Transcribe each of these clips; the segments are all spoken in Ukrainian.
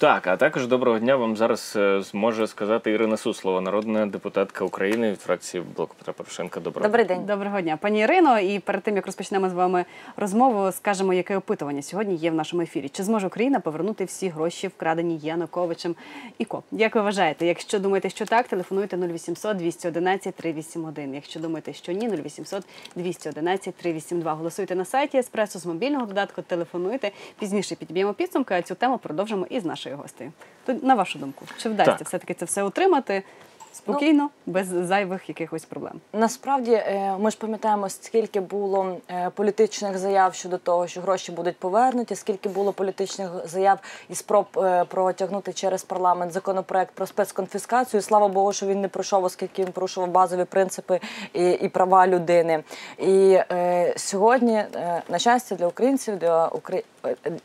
Так, а також доброго дня вам зараз е, зможе сказати Ірина Суслова, народна депутатка України від фракції Блоку Петра Порошенка. Доброго Добрий день. Доброго дня, пані Ірино. І перед тим як розпочнемо з вами розмову, скажемо, яке опитування сьогодні є в нашому ефірі. Чи зможе Україна повернути всі гроші, вкрадені Януковичем і ко? Як ви вважаєте? Якщо думаєте, що так, телефонуйте 0800 211 381. Якщо думаєте, що ні, 0800 211 382. Голосуйте на сайті Еспресо з мобільного додатку. Телефонуйте пізніше. Підб'ємо підсумки. А цю тему продовжимо із нашою гостею. То на вашу думку, чи вдасться Так. все таки це все утримати спокійно, без зайвих якихось проблем? Насправді е, ми ж пам'ятаємо, скільки було е, політичних заяв щодо того, що гроші будуть повернуті, скільки було політичних заяв і спроб е, протягнути через парламент законопроект про спецконфіскацію. Слава Богу, що він не пройшов, оскільки він порушував базові принципи і, і права людини. І е, сьогодні, е, на щастя, для українців, для Украї...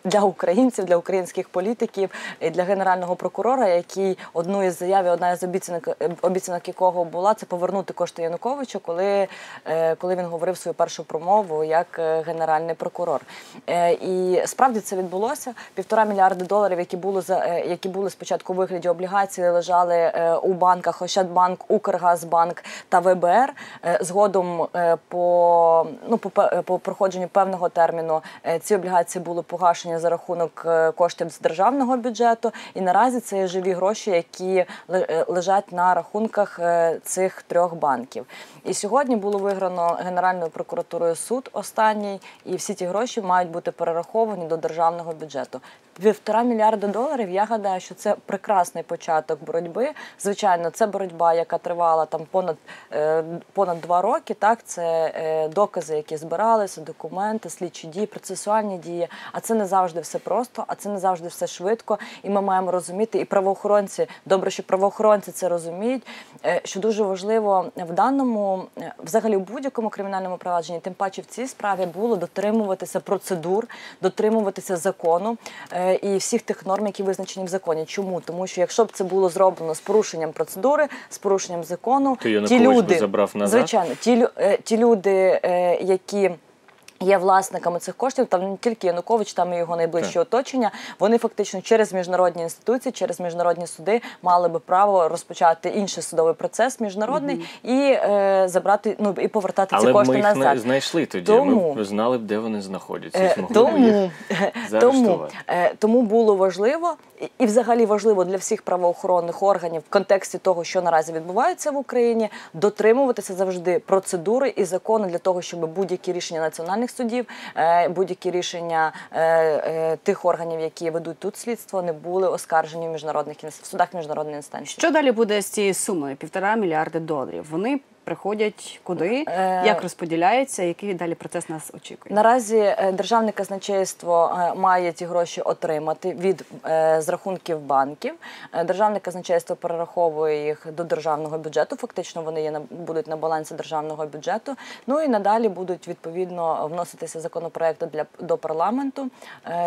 для українців, для українських політиків і для генерального прокурора, який одну із заяв, одна із обіцянок, обіцянок якого була це повернути кошти Януковичу, коли, е, коли він говорив свою першу промову як е, генеральний прокурор. Е, І справді це відбулося. Півтора мільярди доларів, які були за які були спочатку у вигляді облігацій, лежали у банках Ощадбанк, Укргазбанк та ВБР. Згодом по ну по, по проходженню певного терміну ці облігації були погашені за рахунок е, коштів з державного бюджету. І наразі це живі гроші, які е, лежать на рахунках е, цих трьох банків. І сьогодні було виграно Генеральною прокуратурою суд останній, і всі ті гроші мають бути перераховані до державного бюджету. Півтора мільярда доларів. Я гадаю, що це прекрасний початок боротьби. Звичайно, це боротьба, яка тривала там понад понад два роки. Так, це докази, які збиралися, документи, слідчі дії, процесуальні дії. А це не завжди все просто, а це не завжди все швидко. І ми маємо розуміти, і правоохоронці добре, що правоохоронці це розуміють. е, Що дуже важливо в даному, е, взагалі, в будь-якому кримінальному провадженні, тим паче в цій справі було дотримуватися процедур, дотримуватися закону е, і всіх тих норм, які визначені в законі. Чому? Тому що якщо б це було зроблено з порушенням процедури, з порушенням закону, То Янукович би забрав назад? звичайно, ті, ті люди, які. Є власниками цих коштів, там не тільки Янукович, там і його найближче Так. оточення. Вони фактично через міжнародні інституції, через міжнародні суди мали би право розпочати інший судовий процес міжнародний і е, забрати ну і повертати ці Але б кошти ми їх назад. не знайшли тоді. Тому- Ми знали б, де вони знаходяться. Е, їх Тому, тому, е, тому було важливо і- взагалі важливо для всіх правоохоронних органів в контексті того, що наразі відбувається в Україні, дотримуватися завжди процедури і закону для того, щоб будь-які рішення національних судів, е, будь-які рішення е, е, тих органів, які ведуть тут слідство, не були оскаржені в міжнародних в судах міжнародної інстанції. Що далі буде з цією сумою? Півтора мільярди доларів. Вони приходять куди, Е, як розподіляються, який далі процес нас очікує? Наразі е, державне казначейство е, має ті гроші отримати від з рахунків банків. Державне казначейство перераховує їх до державного бюджету. Фактично вони є на будуть на балансі державного бюджету. Ну і надалі будуть відповідно вноситися законопроекти для до парламенту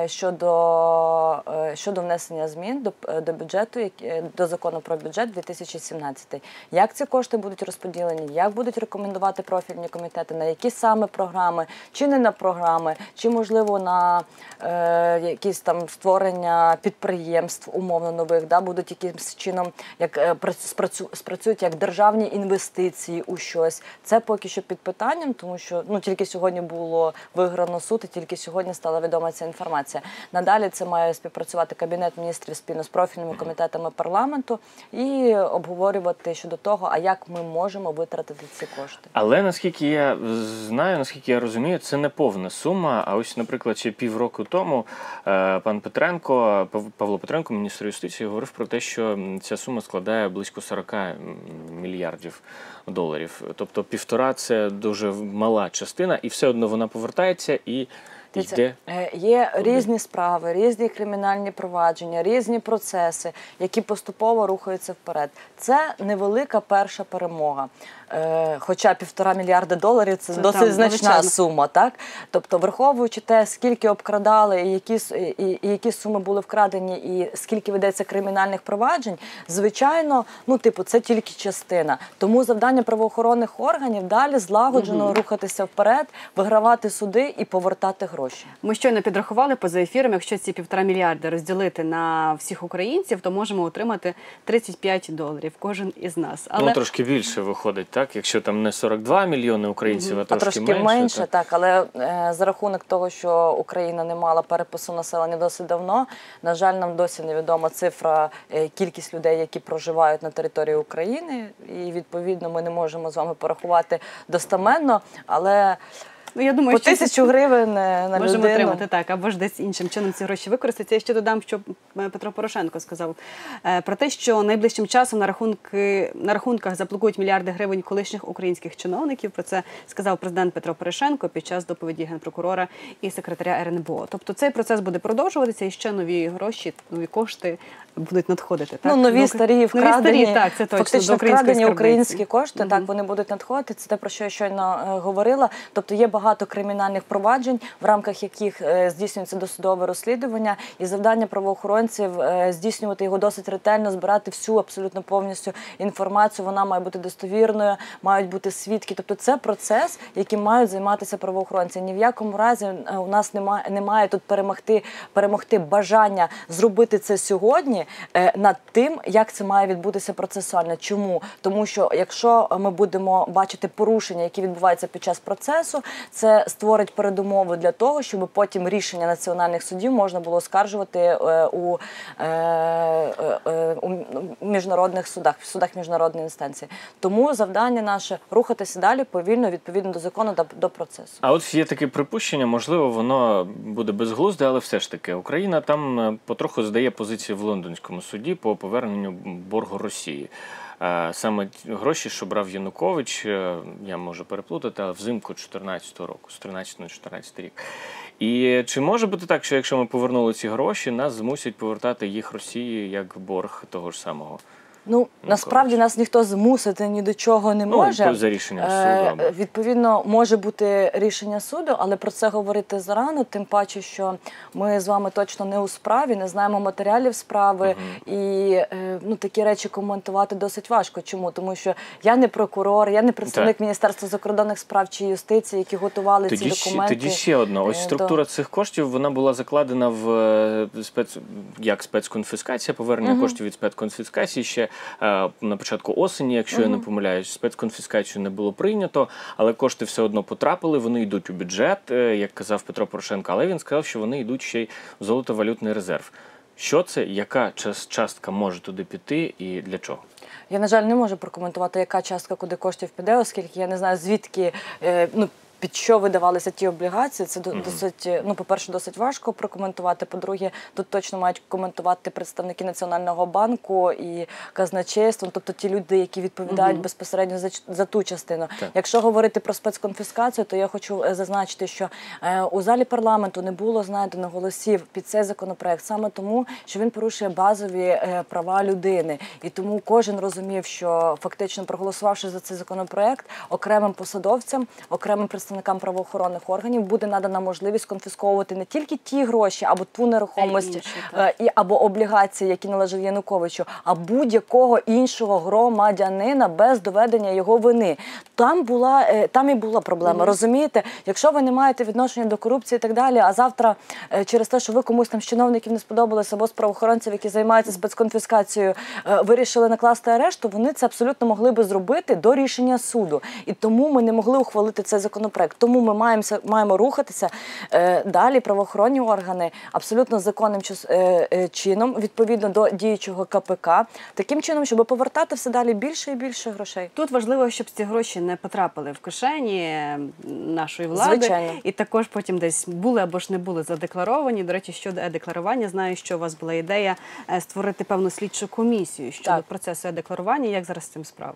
щодо, щодо внесення змін до, до бюджету, до закону про бюджет 2017. Як ці кошти будуть розподілені, як будуть рекомендувати профільні комітети, на які саме програми, чи не на програми, чи можливо на е, якісь там створення підприємств умовно нових, да, будуть якимось чином як е, спрацю, спрацюють як державні інвестиції у щось. Це поки що під питанням, тому що ну тільки сьогодні було виграно суд, і тільки сьогодні стала відома ця інформація. Надалі це має співпрацювати кабінет міністрів спільно з профільними комітетами парламенту і обговорювати щодо того, а як ми можемо витратити ці кошти. Але наскільки я знаю, наскільки я розумію, це не повна сума. А ось, наприклад, ще півроку тому е, пан Петренко, Пав- Павло Петренко, міністр юстиції, говорив про те, що ця сума складає близько 40 мільярдів доларів. Тобто півтора це дуже мала частина, і все одно вона повертається і йде. е, Є різні справи, різні кримінальні провадження, різні процеси, які поступово рухаються вперед. Це невелика перша перемога. Е, Хоча півтора мільярда доларів це, Це досить там значна величезно. сума, так? Тобто, враховуючи те, скільки обкрадали, і які, і, і які суми були вкрадені, і скільки ведеться кримінальних проваджень, звичайно, ну, типу, це тільки частина. Тому завдання правоохоронних органів далі злагоджено рухатися вперед, вигравати суди і повертати гроші. Ми щойно підрахували поза ефіром. Якщо ці півтора мільярди розділити на всіх українців, то можемо отримати 35 доларів кожен із нас. Ну, трошки більше виходить, так? Якщо там не 42 мільйони українців, а А трошки, трошки менше, так. так. але е, за рахунок того, що Україна не мала перепису населення досить давно, на жаль, нам досі невідома цифра, е, кількість людей, які проживають на території України, і відповідно ми не можемо з вами порахувати достаменно, але ну я думаю, по що тисячу гривень е, на Можемо людину. отримати так, або ж десь іншим чином ці гроші використати. Я ще додам, що е, Петро Порошенко сказав е, про те, що найближчим часом на рахунки на рахунках заблокують мільярди гривень колишніх українських чиновників. Про це сказав президент Петро Порошенко під час доповіді генпрокурора і секретаря РНБО. Тобто цей процес буде продовжуватися і ще нові гроші, нові кошти будуть надходити. Так? Ну, нові До- старі вкрадені, нові старі, так, це точно, фактично вкрадені українські кошти, так вони будуть надходити. Це те, про що я щойно е, говорила. Тобто є багато кримінальних проваджень, в рамках яких е, здійснюється досудове розслідування, і завдання правоохоронців е, здійснювати його досить ретельно, збирати всю абсолютно повністю інформацію. Вона має бути достовірною, мають бути свідки. Тобто це процес, яким мають займатися правоохоронці. Ні в якому разі е, у нас немає, немає тут перемогти, перемогти бажання зробити це сьогодні над тим, як це має відбутися процесуально. Чому? Тому що якщо ми будемо бачити порушення, які відбуваються під час процесу, це створить передумови для того, щоб потім рішення національних судів можна було оскаржувати е, у, е, е, е, у міжнародних судах, в судах міжнародної інстанції. Тому завдання наше рухатися далі повільно, відповідно до закону та до процесу. А от є таке припущення, можливо, воно буде безглузде, але все ж таки Україна там е, потроху здає позиції в лондонському суді по поверненню боргу Росії. Е, Саме гроші, що брав Янукович, е, я можу переплутати, але взимку 2014 року, з 13 на 14 рік. І чи може бути так, що якщо ми повернули ці гроші, нас змусять повертати їх Росії як борг того ж самого? Ну насправді нас ніхто змусити ні до чого не Ну, може. за рішенням Е, суду, або- Відповідно, може бути рішення суду, але про це говорити зарано, тим паче, що ми з вами точно не у справі, не знаємо матеріалів справи, і е, ну такі речі коментувати досить важко. Чому? Тому що я не прокурор, я не представник Так. Міністерства закордонних справ чи юстиції, які готували Тоді ці ще, документи. тоді ще одно. Ось е, структура до- цих коштів вона була закладена в е, спец як спецконфіскація, повернення коштів від спецконфіскації ще е, на початку осені, якщо я не помиляюсь, спецконфіскацію не було прийнято, але кошти все одно потрапили. Вони йдуть у бюджет, е, як казав Петро Порошенко. Але він сказав, що вони йдуть ще й в золотовалютний резерв. Що це? Яка час- частка може туди піти і для чого? Я, на жаль, не можу прокоментувати, яка частка куди коштів піде, оскільки я не знаю, звідки е, ну. Під що видавалися ті облігації, це до- досить, ну, по-перше, досить важко прокоментувати. По-друге, тут точно мають коментувати представники Національного банку і казначейства, тобто ті люди, які відповідають безпосередньо за, за ту частину. Так. Якщо говорити про спецконфіскацію, то я хочу е, зазначити, що е, у залі парламенту не було знайдено голосів під цей законопроект саме тому, що він порушує базові е, права людини, і тому кожен розумів, що фактично проголосувавши за цей законопроект, окремим посадовцям, окремим представникам правоохоронних органів буде надана можливість конфісковувати не тільки ті гроші або ту нерухомість так. е, і або облігації, які належать Януковичу, а будь-якого іншого громадянина без доведення його вини. Там була е, там і була проблема. Розумієте, якщо ви не маєте відношення до корупції і так далі, а завтра е, через те, що ви комусь там з чиновників не сподобалося, або з правоохоронців, які займаються спецконфіскацією, вирішили накласти арешт, то вони це абсолютно могли би зробити до рішення суду. І тому ми не могли ухвалити цей законопроект. Тому ми маємося маємо рухатися е, далі. Правоохоронні органи абсолютно законним е, е, чином, відповідно до діючого КПК, таким чином, щоб повертати все далі більше і більше грошей. Тут важливо, щоб ці гроші не потрапили в кишені нашої влади, Звичайно. і також потім десь були або ж не були задекларовані. До речі, щодо е-декларування, знаю, що у вас була ідея е, створити певну слідчу комісію щодо Так. процесу е-декларування. Як зараз з цим справа?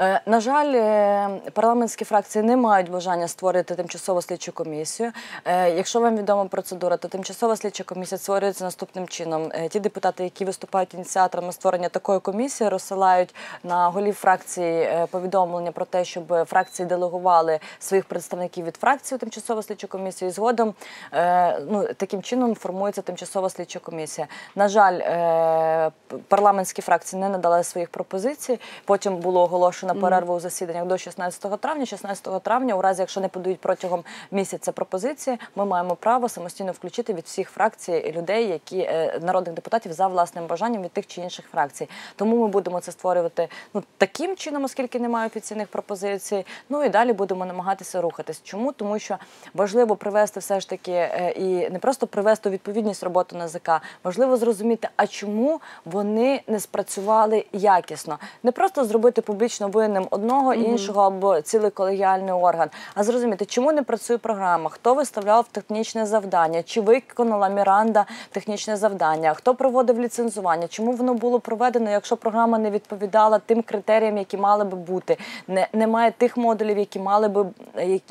Е, На жаль, е, парламентські фракції не мають бажання створити тимчасову слідчу комісію. Е, Якщо вам відома процедура, то тимчасова слідча комісія створюється наступним чином. Ті депутати, які виступають ініціаторами створення такої комісії, розсилають на голів фракції повідомлення про те, щоб фракції делегували своїх представників від фракції у тимчасову слідчу комісію. І згодом ну, таким чином формується тимчасова слідча комісія. На жаль, парламентські фракції не надали своїх пропозицій. Потім було оголошена перерва у засіданнях до 16 травня. 16 травня, у разі якщо не подають протягом місяця пропозиції, ми маємо право самостійно включити від всіх фракцій людей, які е, народних депутатів за власним бажанням від тих чи інших фракцій. Тому ми будемо це створювати ну таким чином, оскільки немає офіційних пропозицій. Ну і далі будемо намагатися рухатись. Чому? Тому що важливо привести все ж таки е, і не просто привести у відповідність роботу НАЗК, важливо зрозуміти, а чому вони не спрацювали якісно. Не просто зробити публічно винним одного, іншого або цілий колегіальний орган, а зрозуміти, чому не працює програма, хто виставляв технічне завдання, чи виконала Міранда технічне завдання, хто проводив ліцензування, чому воно було проведено, якщо програма не відповідала тим критеріям, які мали би бути. Не, немає тих модулів, які мали би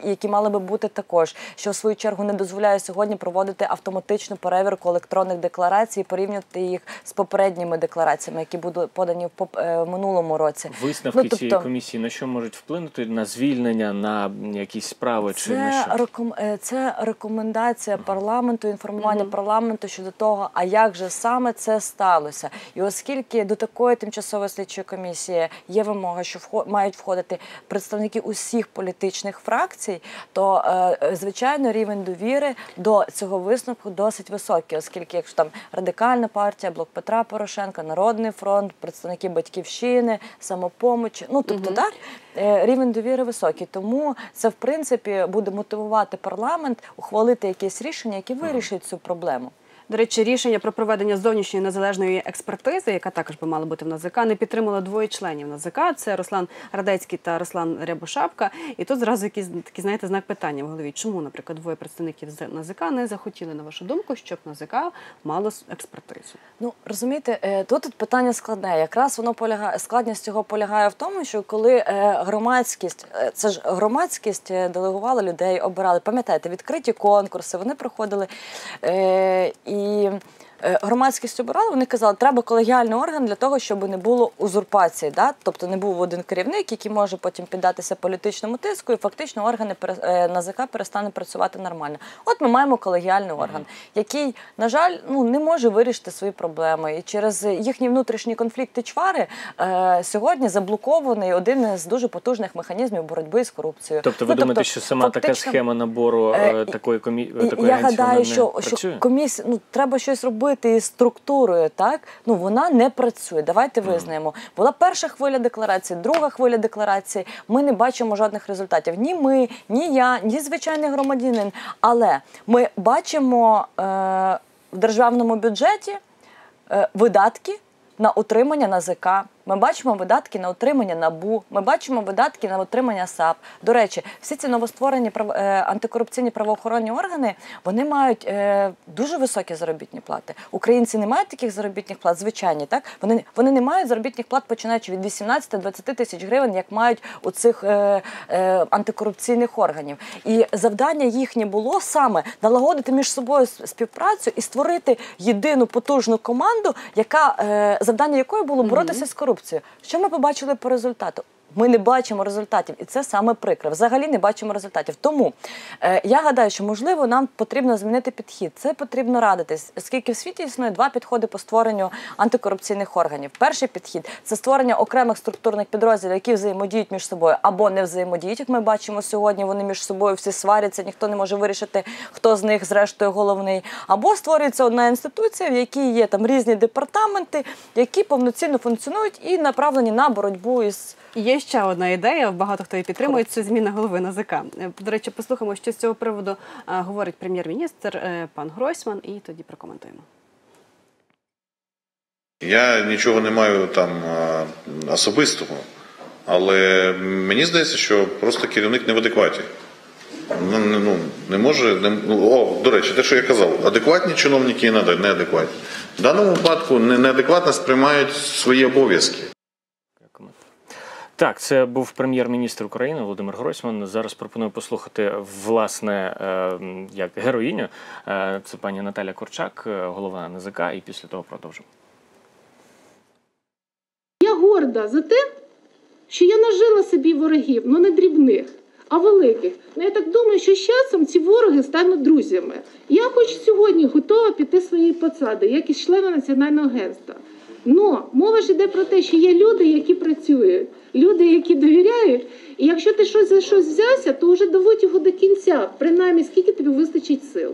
які- мали би бути також, що в свою чергу не дозволяє сьогодні проводити автоматичну перевірку електронних декларацій, і порівняти їх з попередніми деклараціями, які були подані в е, в минулому році. Висновки Ну, цієї тобто- комісії на що можуть вплинути на звільнення, на якісь справи чи на Це, що? реком... е, це рекомендація парламенту, інформування парламенту щодо того, а як же саме це сталося. І оскільки до такої тимчасової слідчої комісії є вимога, що вхо- мають входити представники усіх політичних фракцій, то е, е, звичайно рівень довіри до цього висновку досить високий, оскільки якщо там радикальна партія, блок Петра Порошенка, Народний фронт, представники батьківщини, самопомочі, ну тобто так е, рівень довіри високий. Тому це в принципі буде мотивувати парламент ухвалити якесь рішення, яке вирішить цю проблему. До речі, рішення про проведення зовнішньої незалежної експертизи, яка також би мала бути в НАЗК, не підтримало двоє членів НАЗК. Це Руслан Радецький та Руслан Рябошапка. І тут зразу якийсь такий, знаєте, знак питання в голові. Чому, наприклад, двоє представників з НАЗК не захотіли, на вашу думку, щоб НАЗК мало експертизу? Ну розумієте, е, тут питання складне. Якраз воно полягає складність цього полягає в тому, що коли е, громадськість, е, це ж громадськість делегувала людей, обирали. Пам'ятаєте, відкриті конкурси, вони проходили е, і. Е, Громадськість обирала, вони казали, треба колегіальний орган для того, щоб не було узурпації, да? тобто не був один керівник, який може потім піддатися політичному тиску, і фактично органи е, НАЗК перестане працювати нормально. От ми маємо колегіальний орган, який, на жаль, ну не може вирішити свої проблеми. І через їхні внутрішні конфлікти чвари е, сьогодні заблокований один з дуже потужних механізмів боротьби з корупцією. Тобто ви Ну, думаєте, що сама така схема набору е, е, такої комі... такої я гадаю, що, не що працює? комісія, ну треба щось робити із структурою, так ну вона не працює. Давайте визнаємо. Була перша хвиля декларації, друга хвиля декларації. Ми не бачимо жодних результатів. Ні ми, ні я, ні звичайний громадянин. Але ми бачимо е, в державному бюджеті е, видатки на утримання НАЗК. Ми бачимо видатки на утримання НАБУ, ми бачимо видатки на утримання САП. До речі, всі ці новостворені е, антикорупційні правоохоронні органи вони мають е, дуже високі заробітні плати. Українці не мають таких заробітних плат, звичайні, так вони, вони не мають заробітних плат, починаючи від 18-20 тисяч гривень, як мають у цих е, антикорупційних органів. І завдання їхнє було саме налагодити між собою співпрацю і створити єдину потужну команду, яка завдання якої було боротися з корупцією. Що ми побачили по результату? Ми не бачимо результатів, і це саме прикро. Взагалі не бачимо результатів. Тому е, я гадаю, що можливо нам потрібно змінити підхід. Це потрібно радитись, оскільки в світі існує два підходи по створенню антикорупційних органів. Перший підхід це створення окремих структурних підрозділів, які взаємодіють між собою або не взаємодіють. Як ми бачимо сьогодні, вони між собою всі сваряться, ніхто не може вирішити, хто з них зрештою головний. Або створюється одна інституція, в якій є там різні департаменти, які повноцінно функціонують і направлені на боротьбу із. І Ще одна ідея, багато хто її підтримує, це зміна голови НАЗК. Е, До речі, послухаємо, що з цього приводу е, говорить прем'єр-міністр е, пан Гройсман, і тоді прокоментуємо. Я нічого не маю там особистого, але мені здається, що просто керівник не в адекваті. Ну, не- ну, може. Не, ну, о, до речі, те, що я казав, адекватні чиновники і неадекватні. В даному випадку неадекватно сприймають свої обов'язки. Так, це був прем'єр-міністр України Володимир Гройсман. Зараз пропоную послухати власне е, як героїню. Е, Це пані Наталя Корчак, е, голова НЗК, і після того продовжимо. Я горда за те, що я нажила собі ворогів, ну не дрібних, а великих. Ну я так думаю, що з часом ці вороги стануть друзями. Я хоч сьогодні готова піти своєї посади, як і члена національного агентства. Но мова ж йде про те, що є люди, які працюють, люди, які довіряють. І якщо ти щось за щось взявся, то вже доводь його до кінця, принаймні скільки тобі вистачить сил.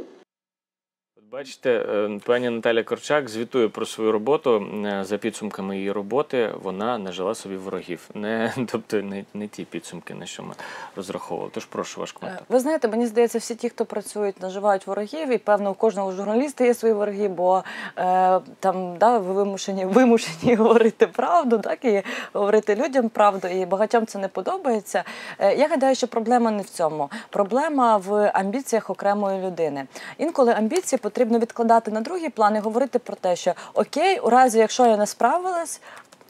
Бачите, е, пані Наталя Корчак звітує про свою роботу. Е, За підсумками її роботи вона нажила собі ворогів. Не, тобто не, не ті підсумки, на що ми розраховували. Тож прошу ваш коментар. Ви знаєте, мені здається, всі ті, хто працюють, наживають ворогів, і певно у кожного журналіста є свої вороги, бо е, там да, ви вимушені, вимушені говорити правду, так і говорити людям правду, і багатьом це не подобається. Е, я гадаю, що проблема не в цьому. Проблема в амбіціях окремої людини. Інколи амбіції потрібно відкладати на другий план і говорити про те, що окей, у разі, якщо я не справилась.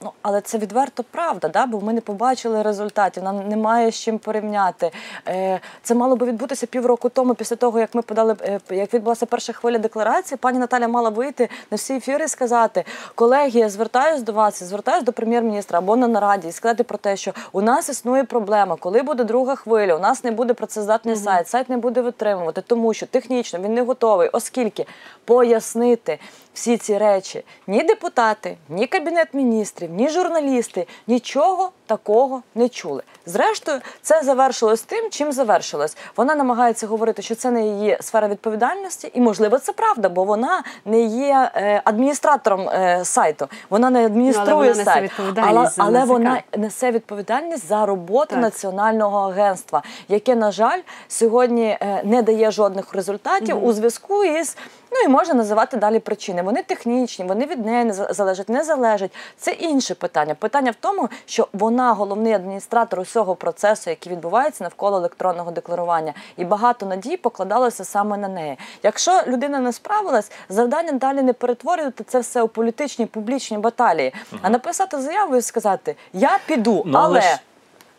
Ну, але це відверто правда, да? бо ми не побачили результатів, нам немає з чим порівняти. Е, це мало би відбутися півроку тому, після того, як ми подали, е, як відбулася перша хвиля декларації, пані Наталя мала вийти на всі ефіри і сказати: колеги, я звертаюсь до вас, я звертаюсь до прем'єр-міністра або на нараді і сказати про те, що у нас існує проблема, коли буде друга хвиля, у нас не буде працездатний сайт, сайт не буде витримувати, тому що технічно він не готовий, оскільки пояснити всі ці речі ні депутати, ні кабінет міністрів, ні журналісти нічого такого не чули. Зрештою, це завершилось тим, чим завершилось. Вона намагається говорити, що це не її сфера відповідальності, і можливо це правда, бо вона не є е, адміністратором е, сайту. Вона не адмініструє Ну, але сайт, але, але вона несе відповідальність за роботу Так. національного агентства, яке, на жаль, сьогодні е, не дає жодних результатів у зв'язку із. Ну і можна називати далі причини. Вони технічні, вони від неї не за- залежать, не залежать. Це інше питання. Питання в тому, що вона головний адміністратор усього процесу, який відбувається навколо електронного декларування, і багато надій покладалося саме на неї. Якщо людина не справилась, завдання далі не перетворювати це все у політичні публічні баталії, а написати заяву і сказати: Я піду, Ну, але але.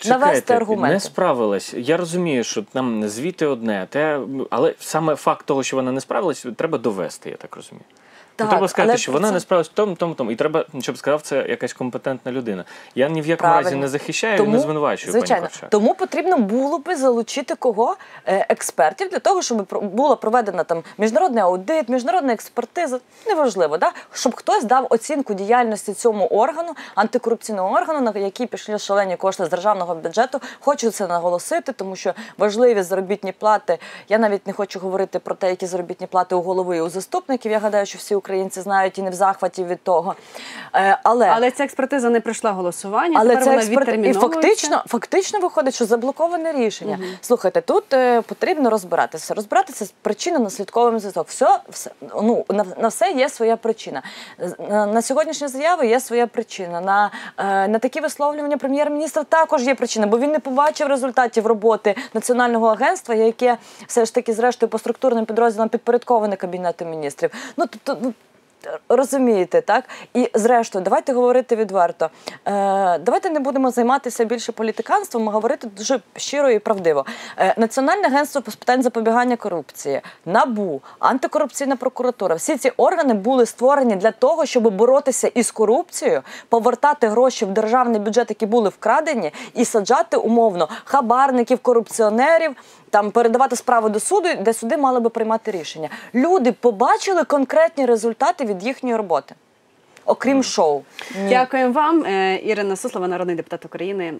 Навести Чекайте, аргументи. не справилась. Я розумію, що там звіти одне, те, але саме факт того, що вона не справилась, треба довести, я так розумію. Так, ну, треба сказати, що вона це- не справилась в тому, тому, тому. І треба, щоб сказав це якась компетентна людина. Я ні в якому разі не захищаю і не звинувачую звичайно, пані Тому потрібно було би залучити кого Е, експертів для того, щоб була проведена там міжнародний аудит, міжнародна експертиза. Неважливо, да? щоб хтось дав оцінку діяльності цьому органу, антикорупційного органу, на який пішли шалені кошти з державного бюджету. Хочу це наголосити, тому що важливі заробітні плати. Я навіть не хочу говорити про те, які заробітні плати у голови і у заступників. Я гадаю, що всі українці знають і не в захваті від того. Е, але Але ця експертиза не пройшла голосування. але це експерт... і фактично, фактично виходить, що заблоковане рішення. Слухайте, тут е, потрібно розбиратися. Розбиратися з причинно-наслідковим зв'язок. Все, все ну на, на все є своя причина. На, на сьогоднішні заяви є своя причина. На, е, на такі висловлювання прем'єр-міністра також є причина, бо він не побачив результатів роботи національного агентства, яке все ж таки, зрештою, по структурним підрозділам підпорядковане кабінету міністрів. Ну тобто, ну. Розумієте, так? І зрештою, давайте говорити відверто. Е, давайте не будемо займатися більше політиканством, а говорити дуже щиро і правдиво. Е, Національне агентство з питань запобігання корупції, НАБУ, антикорупційна прокуратура. Всі ці органи були створені для того, щоб боротися із корупцією, повертати гроші в державний бюджет, які були вкрадені, і саджати умовно хабарників, корупціонерів. Там передавати справи до суду, де суди мали би приймати рішення. Люди побачили конкретні результати від їхньої роботи, окрім шоу. Дякуємо вам, Е, Ірина Суслова, народний депутат України.